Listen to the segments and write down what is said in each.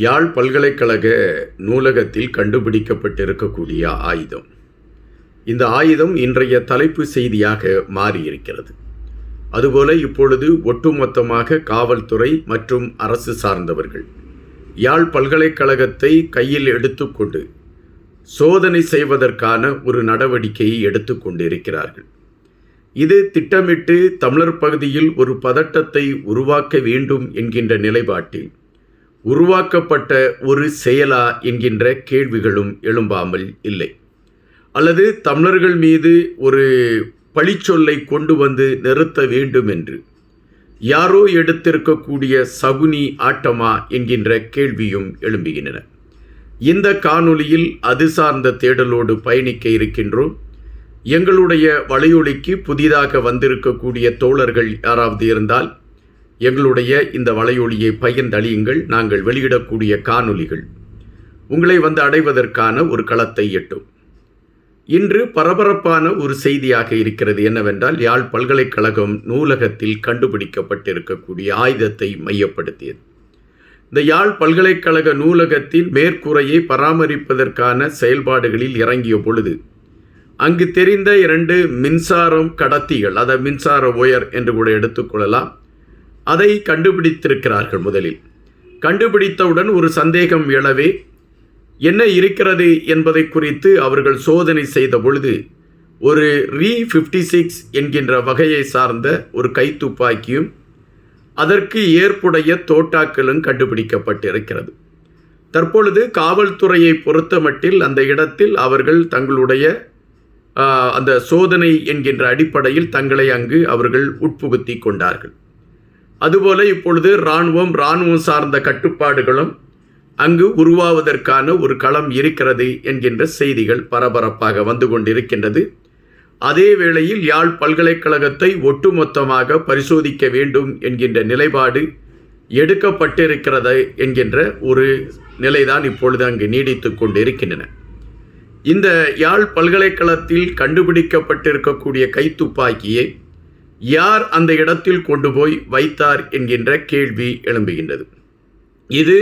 யாழ் பல்கலைக்கழக நூலகத்தில் கண்டுபிடிக்கப்பட்டிருக்கக்கூடிய ஆயுதம். இந்த ஆயுதம் இன்றைய தலைப்பு செய்தியாக மாறியிருக்கிறது. அதுபோல இப்பொழுது ஒட்டுமொத்தமாக காவல்துறை மற்றும் அரசு சார்ந்தவர்கள் யாழ் பல்கலைக்கழகத்தை கையில் எடுத்துக்கொண்டு சோதனை செய்வதற்கான ஒரு நடவடிக்கையை எடுத்துக்கொண்டிருக்கிறார்கள் இது திட்டமிட்டு தமிழர் பகுதியில் ஒரு பதட்டத்தை உருவாக்க வேண்டும் என்கின்ற நிலைப்பாட்டில் உருவாக்கப்பட்ட ஒரு செயலா என்கின்ற கேள்விகளும் எழும்பாமல் இல்லை. அல்லது தமிழர்கள் மீது ஒரு பழிச்சொல்லை கொண்டு வந்து நிறுத்த வேண்டும் என்று யாரோ எடுத்திருக்கக்கூடிய சகுனி ஆட்டமா என்கின்ற கேள்வியும் எழும்புகின்றன. இந்த காணொளியில் அது சார்ந்த தேடலோடு பயணிக்க இருக்கின்றோம். எங்களுடைய வலையொலிக்கு புதிதாக வந்திருக்கக்கூடிய தோழர்கள் யாராவது இருந்தால் எங்களுடைய இந்த வலையொலியை பகிர்ந்தளியுங்கள் நாங்கள் வெளியிடக்கூடிய காணொளிகள். உங்களை வந்து அடைவதற்கான ஒரு களத்தை எட்டும். இன்று பரபரப்பான ஒரு செய்தியாக இருக்கிறது என்னவென்றால் யாழ் பல்கலைக்கழகம் நூலகத்தில் கண்டுபிடிக்கப்பட்டிருக்கக்கூடிய ஆயுதத்தை மையப்படுத்தியது. இந்த யாழ் பல்கலைக்கழக நூலகத்தின் மேற்கூரையை பராமரிப்பதற்கான செயல்பாடுகளில் இறங்கிய பொழுது அங்கு தெரிந்த இரண்டு மின்சாரம் கடத்திகள் அதை மின்சார ஒயர் என்று கூட எடுத்துக்கொள்ளலாம் அதை கண்டுபிடித்திருக்கிறார்கள் முதலில். கண்டுபிடித்தவுடன் ஒரு சந்தேகம் எழவே என்ன இருக்கிறது என்பதை குறித்து அவர்கள் சோதனை செய்த பொழுது ஒரு ரீ ஃபிஃப்டி சிக்ஸ் என்கின்ற வகையை சார்ந்த ஒரு கைத்துப்பாக்கியும் அதற்கு ஏற்புடைய தோட்டாக்களும் கண்டுபிடிக்கப்பட்டிருக்கிறது. தற்பொழுது காவல்துறையை பொறுத்தமட்டில் அந்த இடத்தில் அவர்கள் தங்களுடைய அந்த சோதனை என்கின்ற அடிப்படையில் தங்களை அங்கு அவர்கள் உட்புகுத்தி கொண்டார்கள். அதுபோல இப்பொழுது இராணுவம் இராணுவம் சார்ந்த கட்டுப்பாடுகளும் அங்கு உருவாவதற்கான ஒரு களம் இருக்கிறது என்கின்ற செய்திகள் பரபரப்பாக வந்து கொண்டிருக்கின்றது. அதே வேளையில் யாழ் பல்கலைக்கழகத்தை ஒட்டுமொத்தமாக பரிசோதிக்க வேண்டும் என்கின்ற நிலைப்பாடு எடுக்கப்பட்டிருக்கிறது என்கின்ற ஒரு நிலைதான் இப்பொழுது அங்கு நீடித்து கொண்டிருக்கின்றன. இந்த யாழ் பல்கலைக்கழகத்தில் கண்டுபிடிக்கப்பட்டிருக்கக்கூடிய கைத்துப்பாக்கியை யார் அந்த இடத்தில் கொண்டு போய் வைத்தார் என்கின்ற கேள்வி எழும்புகின்றது. இது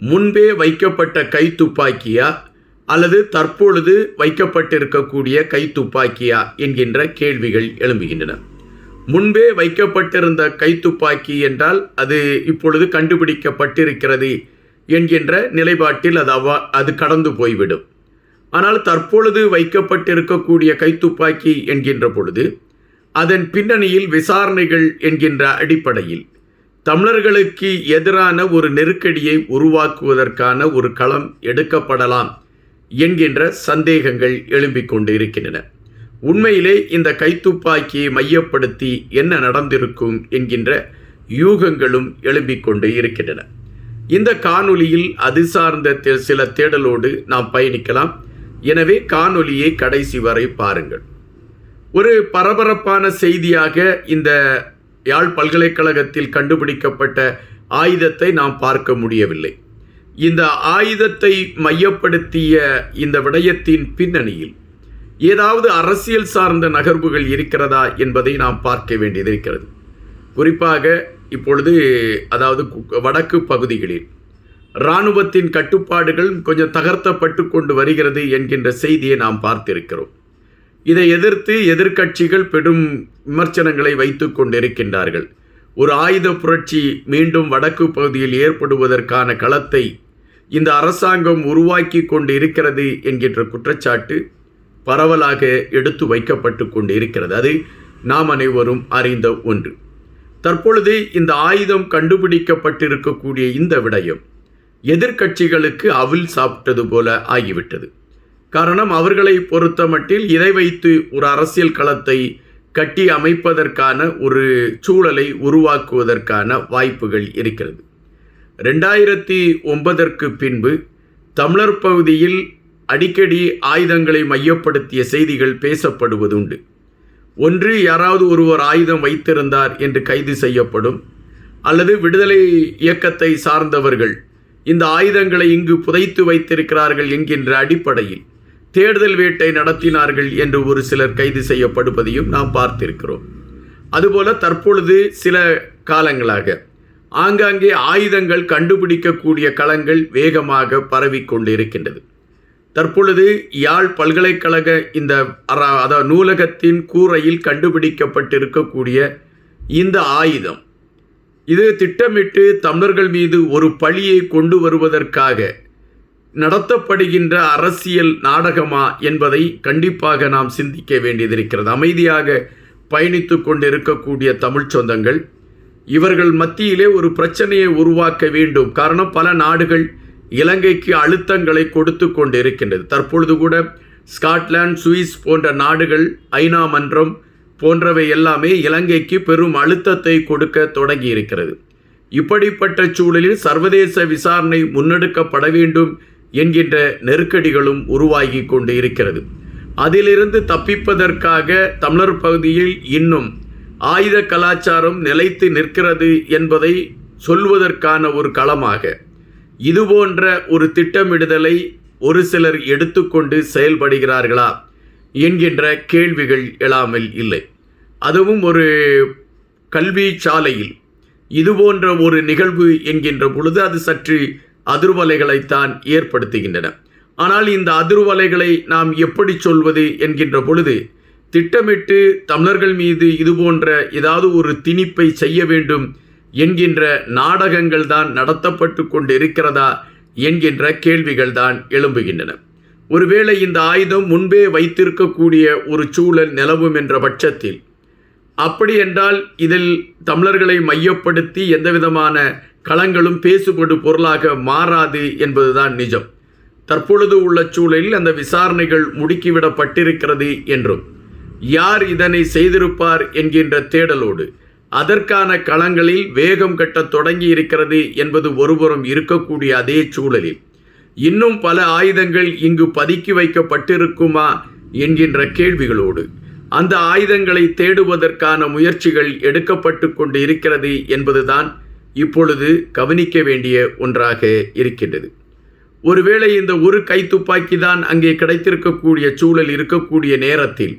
முன்பே வைக்கப்பட்ட கைத்துப்பாக்கியா அல்லது தற்பொழுது வைக்கப்பட்டிருக்கக்கூடிய கைத்துப்பாக்கியா என்கின்ற கேள்விகள் எழும்புகின்றன. முன்பே வைக்கப்பட்டிருந்த கைத்துப்பாக்கி என்றால் அது இப்பொழுது கண்டுபிடிக்கப்பட்டிருக்கிறது என்கின்ற நிலைப்பாட்டில் அது அவ அது கடந்து போய்விடும். ஆனால் தற்பொழுது வைக்கப்பட்டிருக்கக்கூடிய கைத்துப்பாக்கி என்கின்ற பொழுது அதன் பின்னணியில் விசாரணைகள் என்கின்ற அடிப்படையில். தமிழர்களுக்கு எதிரான ஒரு நெருக்கடியை உருவாக்குவதற்கான ஒரு களம் எடுக்கப்படலாம் என்கின்ற சந்தேகங்கள் எழும்பிக் கொண்டு இருக்கின்றன உண்மையிலே இந்த கைத்துப்பாக்கியை மையப்படுத்தி என்ன நடந்திருக்கும் என்கின்ற யூகங்களும் எழும்பிக் கொண்டு இருக்கின்றன. இந்த காணொலியில் அது சார்ந்த சில தேடலோடு நாம் பயணிக்கலாம். எனவே காணொலியை கடைசி வரை பாருங்கள். ஒரு பரபரப்பான செய்தியாக இந்த யாழ் பல்கலைக்கழகத்தில் கண்டுபிடிக்கப்பட்ட ஆயுதத்தை நாம் பார்க்க முடியவில்லை. இந்த ஆயுதத்தை மையப்படுத்திய இந்த விடயத்தின் பின்னணியில் ஏதாவது அரசியல் சார்ந்த நகர்வுகள் இருக்கிறதா என்பதை நாம் பார்க்க வேண்டியது இருக்கிறது. குறிப்பாக இப்பொழுது அதாவது வடக்கு பகுதிகளில் இராணுவத்தின் கட்டுப்பாடுகள் கொஞ்சம் தகர்த்தப்பட்டு கொண்டு வருகிறது என்கின்ற செய்தியை நாம் பார்த்திருக்கிறோம். இதை எதிர்த்து எதிர்க்கட்சிகள் பெரும் விமர்சனங்களை வைத்து கொண்டிருக்கின்றார்கள். ஒரு ஆயுத புரட்சி மீண்டும் வடக்கு பகுதியில் ஏற்படுவதற்கான களத்தை இந்த அரசாங்கம் உருவாக்கி கொண்டு இருக்கிறது என்கின்ற குற்றச்சாட்டு பரவலாக எடுத்து வைக்கப்பட்டு கொண்டு இருக்கிறது அது நாம் அனைவரும் அறிந்த ஒன்று. தற்பொழுது இந்த ஆயுதம் கண்டுபிடிக்கப்பட்டிருக்கக்கூடிய இந்த விடயம் எதிர்க்கட்சிகளுக்கு அவில் சாப்பிட்டது போல ஆகிவிட்டது. காரணம் அவர்களை பொறுத்த மட்டில் இதை வைத்து ஒரு அரசியல் களத்தை கட்டி அமைப்பதற்கான ஒரு சூழலை உருவாக்குவதற்கான வாய்ப்புகள் இருக்கிறது. ரெண்டாயிரத்தி ஒன்பதற்கு பின்பு தமிழர் பகுதியில் அடிக்கடி ஆயுதங்களை மையப்படுத்திய செய்திகள் பேசப்படுவதுண்டு. ஒன்று யாராவது ஒருவர் ஆயுதம் வைத்திருந்தார் என்று கைது செய்யப்படும் அல்லது விடுதலை இயக்கத்தை சார்ந்தவர்கள் இந்த ஆயுதங்களை இங்கு புதைத்து வைத்திருக்கிறார்கள் என்கின்ற அடிப்படையில் தேடுதல் வேட்டை நடத்தினார்கள் என்று ஒரு சிலர் கைது செய்யப்படுவதையும் நாம் பார்த்திருக்கிறோம். அதுபோல தற்பொழுது சில காலங்களாக ஆங்காங்கே ஆயுதங்கள் கண்டுபிடிக்கக்கூடிய களங்கள் வேகமாக பரவிக்கொண்டிருக்கின்றது. தற்பொழுது யாழ் பல்கலைக்கழக இந்த அதாவது நூலகத்தின் கூரையில் கண்டுபிடிக்கப்பட்டிருக்கக்கூடிய இந்த ஆயுதம் இது திட்டமிட்டு தமிழர்கள் மீது ஒரு பழியை கொண்டு வருவதற்காக நடத்தப்படுகின்ற அரசியல் நாடகமா என்பதை கண்டிப்பாக நாம் சிந்திக்க வேண்டியதிருக்கிறது. அமைதியாக பயணித்து கொண்டிருக்கக்கூடிய தமிழ்ச் சொந்தங்கள் இவர்கள் மத்தியிலே ஒரு பிரச்சனையை உருவாக்க வேண்டும். காரணம் பல நாடுகள் இலங்கைக்கு அழுத்தங்களை கொடுத்து கொண்டிருக்கின்றது. தற்பொழுது கூட ஸ்காட்லாந்து சுவிஸ் போன்ற நாடுகள் ஐநா மன்றம் போன்றவை எல்லாமே இலங்கைக்கு பெரும் அழுத்தத்தை கொடுக்க தொடங்கி இருக்கிறது இப்படிப்பட்ட சூழலில் சர்வதேச விசாரணை முன்னெடுக்கப்பட வேண்டும் என்கின்ற நெருக்கடிகளும் உருவாகி கொண்டு இருக்கிறது அதிலிருந்து தப்பிப்பதற்காக தமிழர் பகுதியில் இன்னும் ஆயுத கலாச்சாரம் நிலைத்து நிற்கிறது என்பதை சொல்வதற்கான ஒரு களமாக. இதுபோன்ற ஒரு திட்டமிடுதலை ஒரு சிலர் எடுத்துக்கொண்டு செயல்படுகிறார்களா என்கின்ற கேள்விகள் எழாமல் இல்லை. அதுவும் ஒரு கல்வி சாலையில் இதுபோன்ற ஒரு நிகழ்வு என்கின்ற பொழுது அது சற்று அதிர்வலைகளைத்தான் ஏற்படுத்துகின்றன. ஆனால் இந்த அதிர்வலைகளை நாம் எப்படி சொல்வது என்கின்ற பொழுது திட்டமிட்டு தமிழர்கள் மீது இதுபோன்ற ஏதாவது ஒரு திணிப்பை செய்ய வேண்டும் என்கின்ற நாடகங்கள் தான் நடத்தப்பட்டு கொண்டு இருக்கிறதா என்கின்ற கேள்விகள் தான் எழும்புகின்றன. ஒருவேளை இந்த ஆயுதம் முன்பே வைத்திருக்கக்கூடிய ஒரு சூழல் நிலவும் என்ற பட்சத்தில் அப்படி என்றால் இதில் தமிழர்களை மையப்படுத்தி எந்தவிதமான களங்களும் பேசுபடு பொருளாக மாறாது என்பதுதான் நிஜம். தற்பொழுது உள்ள சூழலில் அந்த விசாரணைகள் முடுக்கிவிடப்பட்டிருக்கிறது என்றும் யார் இதனை செய்திருப்பார் என்கின்ற தேடலோடு அதற்கான களங்களில் வேகம் கட்டத் தொடங்கி இருக்கிறது என்பது ஒருபுறம் இருக்கக்கூடிய அதே சூழலில் இன்னும் பல ஆயுதங்கள் இங்கு பதுக்கி வைக்கப்பட்டிருக்குமா என்கின்ற கேள்விகளோடு அந்த ஆயுதங்களை தேடுவதற்கான முயற்சிகள் எடுக்கப்பட்டு கொண்டு இருக்கிறது என்பதுதான் இப்பொழுது கவனிக்க வேண்டிய ஒன்றாக இருக்கின்றது. ஒருவேளை இந்த ஒரு கைத்துப்பாக்கி தான் அங்கே கிடைத்திருக்கக்கூடிய சூழல் இருக்கக்கூடிய நேரத்தில்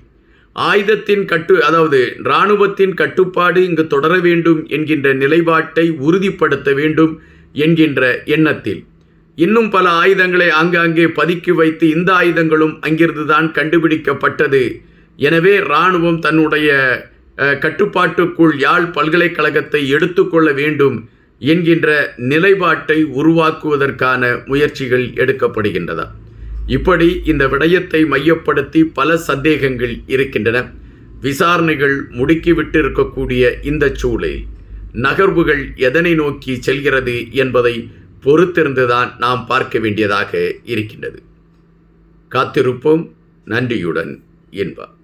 ஆயுதத்தின் கட்டு அதாவது இராணுவத்தின் கட்டுப்பாடு இங்கு தொடர வேண்டும் என்கின்ற நிலைப்பாட்டை உறுதிப்படுத்த வேண்டும் என்கின்ற எண்ணத்தில். இன்னும் பல ஆயுதங்களை ஆங்காங்கே பதுக்கி வைத்து இந்த ஆயுதங்களும் அங்கிருந்து தான் கண்டுபிடிக்கப்பட்டது எனவே இராணுவம் தன்னுடைய கட்டுப்பாட்டுக்குள் யாழ் பல்கலைக்கழகத்தை எடுத்துக்கொள்ள வேண்டும் என்கின்ற நிலைப்பாட்டை உருவாக்குவதற்கான முயற்சிகள் எடுக்கப்படுகின்றதா இப்படி இந்த விடயத்தை மையப்படுத்தி பல சந்தேகங்கள் இருக்கின்றன. விசாரணைகள் முடுக்கிவிட்டு இருக்கக்கூடிய இந்த சூழலில் நகர்வுகள் எதனை நோக்கி செல்கிறது என்பதை பொறுத்திருந்துதான் நாம் பார்க்க வேண்டியதாக இருக்கின்றது. காத்திருப்போம். நன்றியுடன் என்பார்